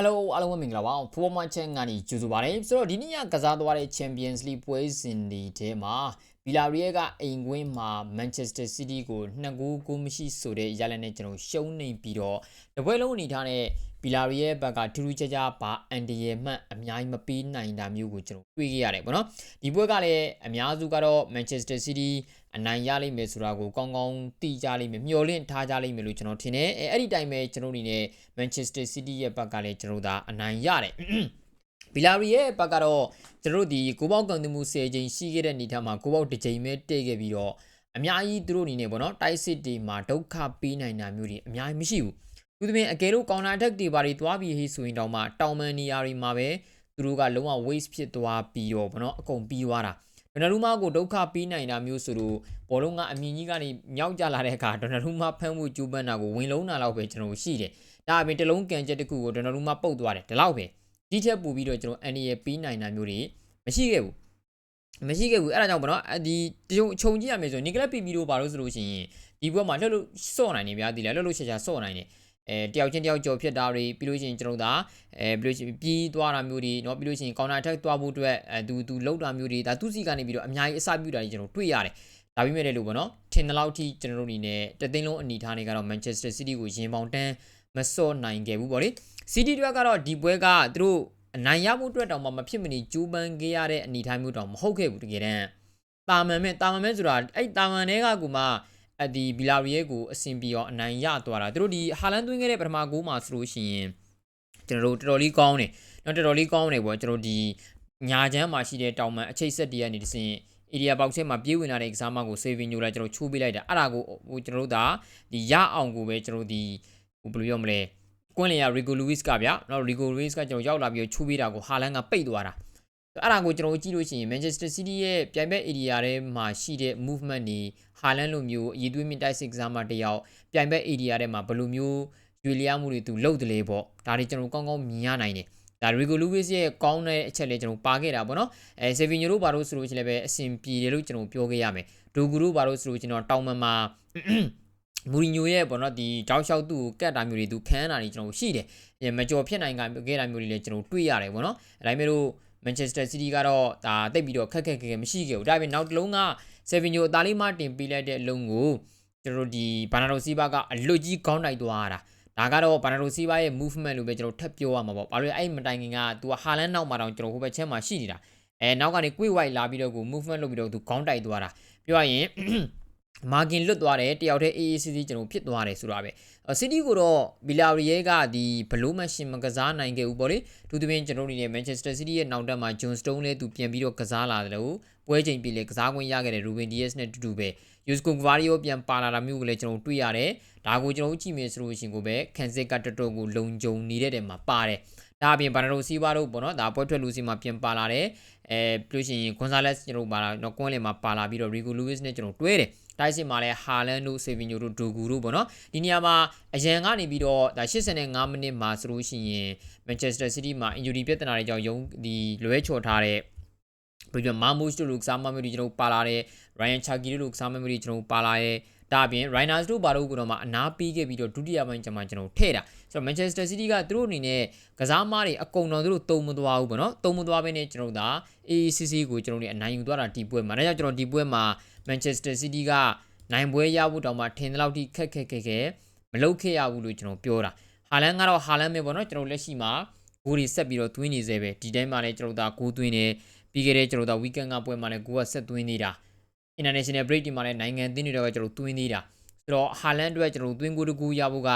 Hello အားလုံးပဲမင်္ဂလာပါဖိုးမချန်ကနေကြိုဆိုပါရစေဆိုတော့ဒီနေ့ကကစားသွားတဲ့ Champions League ပွဲစဉ်တွေထဲမှာဗီလာရီယယ်ကအိမ်ကွင်းမှာ Manchester City ကို2ဂိုးကိုမရှိဆိုတဲ့ရလနဲ့ကျွန်တော်ရှုံးနေပြီးတော့တပွဲလုံးအနေထားနဲ့ ဗီလာရီယယ်ဘက်ကထူးထူးခြားခြားဘာအန်ဒီယယ်မှတ်အများကြီးမပေးနိုင်တာမျိုးကိုကျွန်တော်တွေ့ခဲ့ရတယ်ပေါ့နော်ဒီပွဲကလည်းအများစုကတော့ Manchester City အနိုင်ရလိမ့်မယ်ဆိုတာကိုကောင်းကောင်းသိကြလိမ့်မယ်မျှော်လင့်ထားကြလိမ့်မယ်လို့ကျွန်တော်ထင်တယ်အဲအဲ့ဒီတိုင်းပဲကျွန်တော်အနေနဲ့ Manchester City ရဲ့ဘက်ကလည်းကျွန်တော်ဒါအနိုင်ရတယ်ဗီလာရီရဲ့ဘက်ကတော့ကျွန်တော်တို့ဒီကိုပေါက်ကန်သူမှု10ချိန်ရှိခဲ့တဲ့နေထားမှာကိုပေါက်တစ်ချိန်ပဲတည့်ခဲ့ပြီးတော့အများကြီးသူတို့အနေနဲ့ပေါ့နော်တိုက်စစ်တွေမှာဒုက္ခပေးနိုင်တာမျိုးတွေအများကြီးမရှိဘူး သူသဖြင့်အကယ်လို့ counter attack တွေပါတွေသွားပြီးဟေးဆိုရင်တောင်မှတောင်မန်နေရာတွေမှာပဲသူတို့ကလုံးဝ waste ဖြစ်သွားပြီးတော့ပေါ့နော်အကုန်ပြီးသွားတာဒေါ်နယ်ရူမာကိုဒုက္ခပေးနိုင်တာမျိုးဆိုတော့ဘောလုံးကအမြင်ကြီးကနေမြောက်ကြလာတဲ့အခါဒေါ်နယ်ရူမာဖမ်းမှုကျူးပန်းတာကိုဝင်လုံးတာလောက်ပဲကျွန်တော်ရှိတယ်ဒါအပြင်တလုံးကန်ချက်တစ်ခုကိုဒေါ်နယ်ရူမာပုတ်သွားတယ်ဒီလောက်ပဲဒီချက်ပူပြီးတော့ကျွန်တော်အန်ဒီရဲ့ပေးနိုင်တာမျိုးတွေမရှိခဲ့ဘူးမရှိခဲ့ဘူးအဲ့ဒါကြောင့်ပေါ့နော်ဒီခြုံခြုံကြည့်ရမယ်ဆိုနီကလက်ပီပီတို့ဘာလို့ဆိုလို့ရှိရင်ဒီဘက်မှာလှုပ်လို့စော့နိုင်နေဗျာဒီလေလှုပ်လို့ချာချာစော့နိုင်တယ် အဲတယောက်ချင်းတယောက်ကြော်ဖြစ်တာတွေပြီးလို့ရှိရင်ကျွန်တော်ဒါအဲပြီးလို့ရှိရင်ပြီးသွားတာမျိုးတွေเนาะပြီးလို့ရှိရင် counter attack သွားဖို့အတွက်အဲသူသူလှုပ်တာမျိုးတွေဒါသူစီကနေပြီးတော့အများကြီးအစပြုတာတွေကျွန်တော်တွေ့ရတယ်ဒါပေမဲ့လည်းလို့ပေါ့နော်ထင်တဲ့လောက်ထိကျွန်တော်တို့အနေနဲ့တသိန်းလုံးအနေထားနေကတော့ Manchester City ကိုရင်ပေါင်တန်းမစော့နိုင်ခဲ့ဘူးပေါ့လေ City တွေကတော့ဒီပွဲကသူတို့အနိုင်ရဖို့အတွက်တောင်မှမဖြစ်မနေကြိုးပမ်းခဲ့ရတဲ့အနေထားမျိုးတောင်မဟုတ်ခဲ့ဘူးတကယ်တမ်းတာမန်မဲ့တာမန်မဲ့ဆိုတာအဲ့တာမန်တွေကကူမှ အဒီဘီလာရီယယ်ကိုအဆင်ပြေအောင်အနိုင်ရသွားတာသူတို့ဒီဟာလန်သွင်းခဲ့တဲ့ပထမဂိုးမှာဆိုလို့ရှိရင်ကျွန်တော်တို့တော်တော်လေးကောင်းတယ်နော်တော်တော်လေးကောင်းတယ်ပေါ့ကျွန်တော်ဒီညာချမ်းမှာရှိတဲ့တောင်မန်အချိတ်ဆက်တည်းကနေတစင် area box ထဲမှာပြေးဝင်လာတဲ့ exam ကို saving ညိုလာကျွန်တော်ချိုးပေးလိုက်တာအဲ့ဒါကိုဟိုကျွန်တော်တို့ဒါဒီရအောင်ကိုပဲကျွန်တော်ဒီဟိုဘယ်လိုပြောမလဲကွင်းလင်ရ Rigo Luis ကဗျာနော် Rigo Luis ကကျွန်တော်ရောက်လာပြီးချိုးပေးတာကိုဟာလန်ကပိတ်သွားတာ အဲ့ဒါကိုကျွန်တော်ကြည့်လို့ရှိရင် Manchester City ရဲ့ပြိုင်ဘက် area ထဲမှာရှိတဲ့ movement တွေဟာလန်လိုမျိုးအည်သွေးမြင့်တိုက်စစ်ကစားမှာတယောက်ပြိုင်ဘက် area ထဲမှာဘယ်လိုမျိုးရွေလျားမှုတွေသူလုပ်တယ်လေပေါ့ဒါတွေကျွန်တော်ကောင်းကောင်းမြင်ရနိုင်တယ်ဒါ Rigo Luis ရဲ့ကောင်းတဲ့အချက်လေးကျွန်တော်ပါခဲ့တာပေါ့နော်အဲ Savinho တို့ဘာလို့ဆိုလို့ရှိရင်လည်းပဲအဆင်ပြေတယ်လို့ကျွန်တော်ပြောခဲ့ရမယ်ဒိုဂူတို့ဘာလို့ဆိုလို့ကျွန်တော်တောင်မန်မှာမူရီညိုရဲ့ပေါ့နော်ဒီတောက်လျှောက်သူ့ကိုကတ်တာမျိုးတွေသူခန်းတာတွေကျွန်တော်ရှိတယ်မကြော်ဖြစ်နိုင်ကခဲ့တာမျိုးတွေလည်းကျွန်တော်တွေ့ရတယ်ပေါ့နော်အဲဒါပေမဲ့လို့ Manchester City ကတော့ဒါတိတ်ပြီးတော့ခက်ခက်ခဲခဲမရှိခဲ့ဘူးဒါပေမဲ့နောက်တစ်လုံးက Savinho အသားလေးမှတင်ပေးလိုက်တဲ့အလုံးကိုကျွန်တော်တို့ဒီဘာနာရိုစီဘာကအလွတ်ကြီးခေါင်းတိုက်သွားတာဒါကတော့ဘာနာရိုစီဘာရဲ့ movement လို့ပဲကျွန်တော်ထပ်ပြောရမှာပေါ့ဘာလို့အဲ့မတိုင်ခင်က तू ဟာလန်နောက်မှာတောင်ကျွန်တော်ဟိုဘက်ချက်မှာရှိနေတာအဲနောက်ကနေ quick white လာပြီးတော့ကို movement လုပ်ပြီးတော့ तू ခေါင်းတိုက်သွားတာပြောရရင် မာဂင်လွတ်သွားတယ်တယောက်တည်း AACC ကျွန်တော်ဖြစ်သွားတယ်ဆိုတာပဲစီးတီးကိုတော့ဘီလာရီယဲကဒီဘလိုမရှင်မကစားနိုင်ခဲ့ဘူးပေါ့လေသူတပင်းကျွန်တော်တို့နေ Manchester City ရဲ့နောက်တက်မှာ John Stone လည်းသူပြန်ပြီးတော့ကစားလာတယ်လို့ပွဲချိန်ပြည်လေကစားခွင့်ရခဲ့တဲ့ Ruben Dias နဲ့တူတူပဲ Yusko Guardiola ပြန်ပါလာတာမျိုးကိုလည်းကျွန်တော်တွေ့ရတယ်ဒါကိုကျွန်တော်ကြည့်မယ်ဆိုလို့ရှိရင်ကိုပဲခန်စစ်ကတော်တော်ကိုလုံခြုံနေတဲ့တဲ့မှာပါတယ် ဒါအပြင်ဘာနာရိုစီဘာတို့ပေါ့နော်ဒါပွဲထွက်လူစီမှာပြန်ပါလာတယ်အဲပြီးလို့ရှိရင် Gonzalez ကျွန်တော်ပါလာတော့ကွန်းလင်မှာပါလာပြီးတော့ Rico Lewis နဲ့ကျွန်တော်တွဲတယ်တိုက်စစ်မှာလည်းဟာလန်တို့ဆေဗီညိုတို့ဒိုဂူတို့ပေါ့နော်ဒီနေရာမှာအရန်ကနေပြီးတော့ဒါ85မိနစ်မှာဆိုလို့ရှိရင် Manchester City မှာ injury ပြဿနာတွေကြောင့်ရုံးဒီလွဲချော်ထားတဲ့ပြီးတော့မာမူရှ်တို့လူကစားမမျိုးတွေကျွန်တော်ပါလာတယ် Ryan Chaki တို့လူကစားမမျိုးတွေကျွန်တော်ပါလာတယ် ဒါအပြင် Rhinos တို့ဘာလို့ကတော့မှအနာပေးခဲ့ပြီးတော့ဒုတိယပိုင်းကျမှကျွန်တော်ထည့်တာဆိုတော့ Manchester City ကသူတို့အနေနဲ့ကစားမားတွေအကုန်လုံးသူတို့တုံမသွားဘူးပေါ့နော်တုံမသွားဘဲနဲ့ကျွန်တော်တို့ဒါ AACC ကိုကျွန်တော်တို့အနိုင်ယူသွားတာဒီပွဲမှာဒါကြောင့်ကျွန်တော်ဒီပွဲမှာ Manchester City ကနိုင်ပွဲရဖို့တောင်မှထင်တဲ့လောက်ထိခက်ခက်ခဲခဲမလုပ်ခဲ့ရဘူးလို့ကျွန်တော်ပြောတာဟာလန်ကတော့ဟာလန်ပဲပေါ့နော်ကျွန်တော်လက်ရှိမှာဂိုးတွေဆက်ပြီးတော့သွင်းနေသေးပဲဒီတိုင်းမှာလည်းကျွန်တော်တို့ဒါဂိုးသွင်းနေပြီးခဲ့တဲ့ကျွန်တော်တို့ weekend ကပွဲမှာလည်းဂိုးကဆက်သွင်းနေတာ international break ဒီမှာလည်းနိုင်ငံအသင်းတွေတော့ကျွန်တော်သွင်းနေတာဆိုတော့ဟာလန်အတွက်ကျွန်တော်သွင်းကိုတကူရဖို့က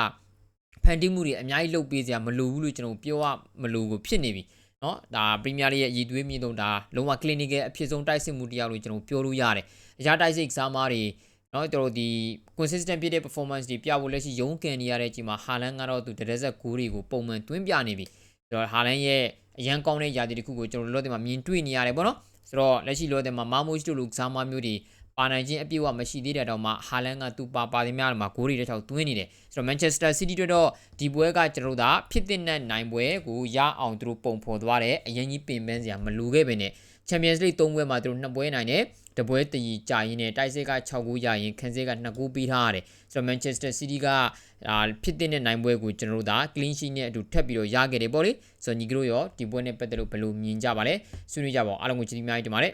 ဖန်တီးမှုတွေအများကြီးလုပ်ပေးစရာမလိုဘူးလို့ကျွန်တော်ပြောရမလိုကိုဖြစ်နေပြီเนาะဒါပရီးမီးယားလိရဲ့ရည်သွေးမြင့်ဆုံးဒါလုံးဝ clinical အဖြစ်ဆုံးတိုက်စစ်မှုတရားလို့ကျွန်တော်ပြောလို့ရတယ်။အရာတိုက်စစ်ကစားမားတွေเนาะကျွန်တော်ဒီ consistent ဖြစ်တဲ့ performance တွေပြဖို့လက်ရှိရုံးကန်နေရတဲ့အချိန်မှာဟာလန်ကတော့သူတရက်ဆက်ဂိုးတွေကိုပုံမှန်သွင်းပြနေပြီ။ဆိုတော့ဟာလန်ရဲ့အရန်ကောင်းတဲ့ယာတီတစ်ခုကိုကျွန်တော်လောတဲ့မှာမြင်တွေ့နေရတယ်ပေါ့နော်။ ဆိုတော့လက်ရှိလောတဲ့မှာမာမို့ချ်တို့လူကစားမားမျိုးတွေ ပါနိုင်ခြင်းအပြည့်အဝမရှိသေးတဲ့တောင်မှဟာလန်ကသူပါပါသည်များမှာဂိုးတွေတစ်ချောက်သွင်းနေတယ်ဆိုတော့ Manchester City တို့တော့ဒီပွဲကကျွန်တော်တို့ကဖြစ်တဲ့နိုင်ပွဲကိုရအောင်သူတို့ပုံဖော်သွားတယ်အရင်ကြီးပင်ပန်းစရာမလိုခဲ့ပဲနဲ့ Champions League 3ပွဲမှာသူတို့2ပွဲနိုင်တယ်တပွဲတည်ကြာရင်းနဲ့တိုက်စစ်က6ဂိုးရရင်ခန်းစစ်က2ဂိုးပေးထားရတယ်ဆိုတော့ Manchester City ကအာဖြစ်တဲ့နိုင်ပွဲကိုကျွန်တော်တို့ဒါ clean sheet နဲ့အတူထပ်ပြီးတော့ရခဲ့တယ်ပေါ့လေဆိုတော့ညီကတို့ရောဒီပွဲနဲ့ပတ်သက်လို့ဘယ်လိုမြင်ကြပါလဲဆွေးနွေးကြပါဦးအားလုံးကိုကျေးဇူးအများကြီးတင်ပါတယ်